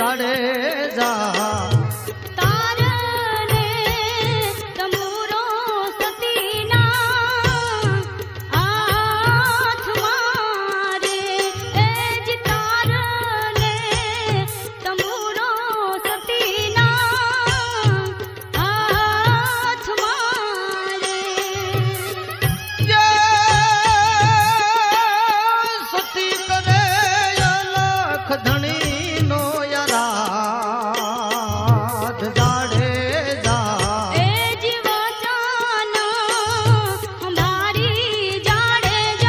ચડે જા हाथ दाड़